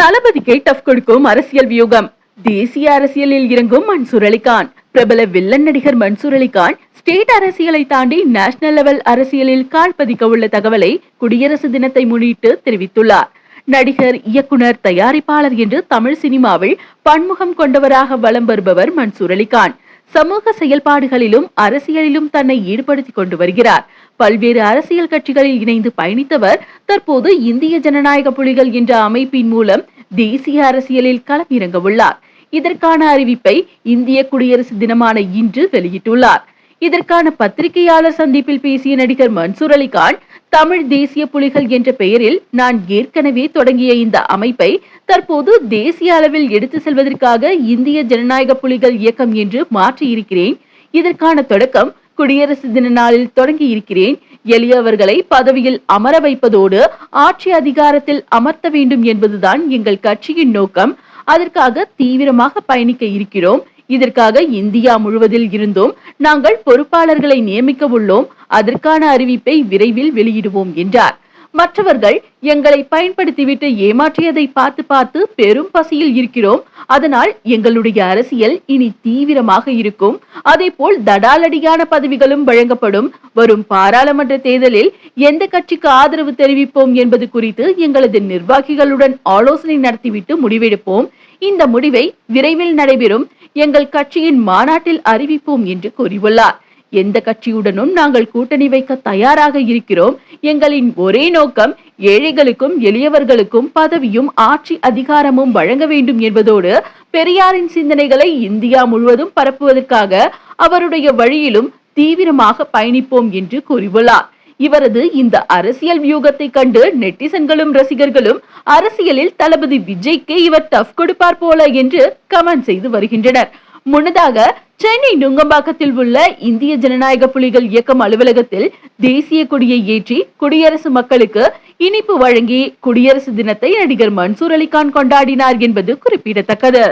தளபதிக்கு டஃப் கொடுக்கும் அரசியல் வியூகம். தேசிய அரசியலில் இறங்கும் மன்சூர் அலிகான். பிரபல வில்லன் நடிகர் மன்சூர் அலிகான் ஸ்டேட் அரசியலை தாண்டி நேஷனல் லெவல் அரசியலில் கால் பதிக்க உள்ள தகவலை குடியரசு தினத்தை முன்னிட்டு தெரிவித்துள்ளார். நடிகர் இயக்குனர் தயாரிப்பாளர் என்று தமிழ் சினிமாவில் பன்முகம் கொண்டவராக வலம் வருபவர் மன்சூர் அலிகான். சமூக செயல்பாடுகளிலும் அரசியலிலும் தன்னை ஈடுபடுத்திக் கொண்டு வருகிறார். பல்வேறு அரசியல் கட்சிகளில் இணைந்து பயணித்தவர் தற்போது இந்திய ஜனநாயக புலிகள் என்ற அமைப்பின் மூலம் தேசிய அரசியலில் களமிறங்க உள்ளார் இதற்கான அறிவிப்பை இந்திய குடியரசு தினமான இன்று வெளியிட்டுள்ளார். இதற்கான பத்திரிகையாளர் சந்திப்பில் பேசிய நடிகர் மன்சூர் அலிகான் தமிழ் தேசிய புலிகள் என்ற பெயரில் நான் ஏற்கனவே தொடங்கிய இந்த அமைப்பை தற்போது தேசிய அளவில் எடுத்து செல்வதற்காக இந்திய ஜனநாயக புலிகள் இயக்கம் என்று மாற்றியிருக்கிறேன். இதற்கான தொடக்கம் குடியரசு தின நாளில் தொடங்கி இருக்கிறேன். எளியவர்களை பதவியில் அமர வைப்பதோடு ஆட்சி அதிகாரத்தில் அமர்த்த வேண்டும் என்பதுதான் எங்கள் கட்சியின் நோக்கம். அதற்காக தீவிரமாக பயணிக்க இருக்கிறோம். இதற்காக இந்தியா முழுவதில் இருந்தும் நாங்கள் பொறுப்பாளர்களை நியமிக்க உள்ளோம். அதற்கான அறிவிப்பை விரைவில் வெளியிடுவோம் என்றார். மற்றவர்கள் எங்களை பயன்படுத்திவிட்டு ஏமாற்றியதை பார்த்து பார்த்து பெரும் பசியில் இருக்கிறோம். அதனால் எங்களுடைய அரசியல் இனி தீவிரமாக இருக்கும். அதே போல் தடாலடியான பதவிகளும் வழங்கப்படும். வரும் பாராளுமன்ற தேர்தலில் எந்த கட்சிக்கு ஆதரவு தெரிவிப்போம் என்பது குறித்து எங்களது நிர்வாகிகளுடன் ஆலோசனை நடத்திவிட்டு முடிவெடுப்போம். இந்த முடிவை விரைவில் நடைபெறும். எங்கள் கட்சியின் மாநாட்டில் அறிவிப்போம் என்று கூறியுள்ளார். எந்த கட்சியுடனும் நாங்கள் கூட்டணி வைக்க தயாராக இருக்கிறோம். எங்களின் ஒரே நோக்கம் ஏழைகளுக்கும் எளியவர்களுக்கும் பதவியும் ஆட்சி அதிகாரமும் வழங்க வேண்டும் என்பதோடு பெரியாரின் சிந்தனைகளை இந்தியா முழுவதும் பரப்புவதற்காக அவருடைய வழியிலும் தீவிரமாக பயணிப்போம் என்று கூறியுள்ளார். இவரது இந்த அரசியல் வியூகத்தை கண்டு நெட்டிசன்களும் ரசிகர்களும் அரசியலில் தளபதி விஜய்க்கு இவர் டஃப் கொடுப்பார் போல என்று கமெண்ட் செய்து வருகின்றனர். முன்னதாக சென்னை நுங்கம்பாக்கத்தில் உள்ள இந்திய ஜனநாயக புலிகள் இயக்கம் அலுவலகத்தில் தேசிய கொடியை ஏற்றி குடியரசு மக்களுக்கு இனிப்பு வழங்கி குடியரசு தினத்தை நடிகர் மன்சூர் அலிகான் கொண்டாடினார் என்பது குறிப்பிடத்தக்கது.